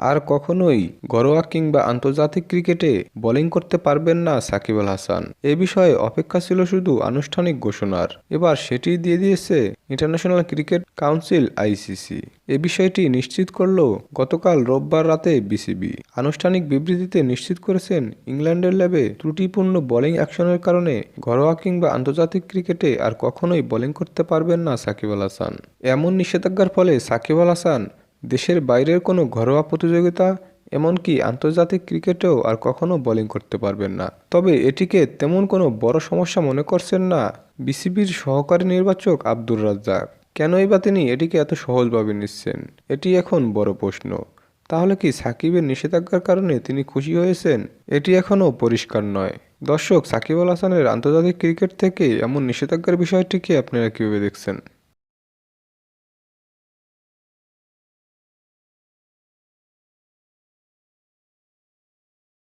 আর কখনোই ঘরোয়া কিংবা আন্তর্জাতিক ক্রিকেটে বোলিং করতে পারবেন না সাকিব আল হাসান। এ বিষয়ে অপেক্ষা ছিল শুধু আনুষ্ঠানিক ঘোষণার। এবার সেটি দিয়ে দিয়েছে ইন্টারন্যাশনাল ক্রিকেট কাউন্সিল, আইসিসি। এ বিষয়টি নিশ্চিত করল গতকাল রোববার রাতে বিসিবি। আনুষ্ঠানিক বিবৃতিতে নিশ্চিত করেছেন, ইংল্যান্ডের ল্যাবে ত্রুটিপূর্ণ বোলিং অ্যাকশনের কারণে ঘরোয়া কিংবা আন্তর্জাতিক ক্রিকেটে আর কখনোই বোলিং করতে পারবেন না সাকিব আল হাসান। এমন নিষেধাজ্ঞার ফলে সাকিব আল হাসান দেশের বাইরের কোনো ঘরোয়া প্রতিযোগিতা, এমনকি আন্তর্জাতিক ক্রিকেটেও আর কখনো বোলিং করতে পারবেন না। তবে এটিকে তেমন কোনো বড় সমস্যা মনে করছেন না বিসিবির সহকারী নির্বাচক আব্দুর রাজ্জাক। কেনই বা তিনি এটিকে এত সহজভাবে নিচ্ছেন? এটি এখন বড় প্রশ্ন। তাহলে কি সাকিবের নিষেধাজ্ঞার কারণে তিনি খুশি হয়েছেন? এটি এখনও পরিষ্কার নয়। দর্শক, সাকিব আল হাসানের আন্তর্জাতিক ক্রিকেট থেকে এমন নিষেধাজ্ঞার বিষয়টিকে আপনারা কীভাবে দেখছেন?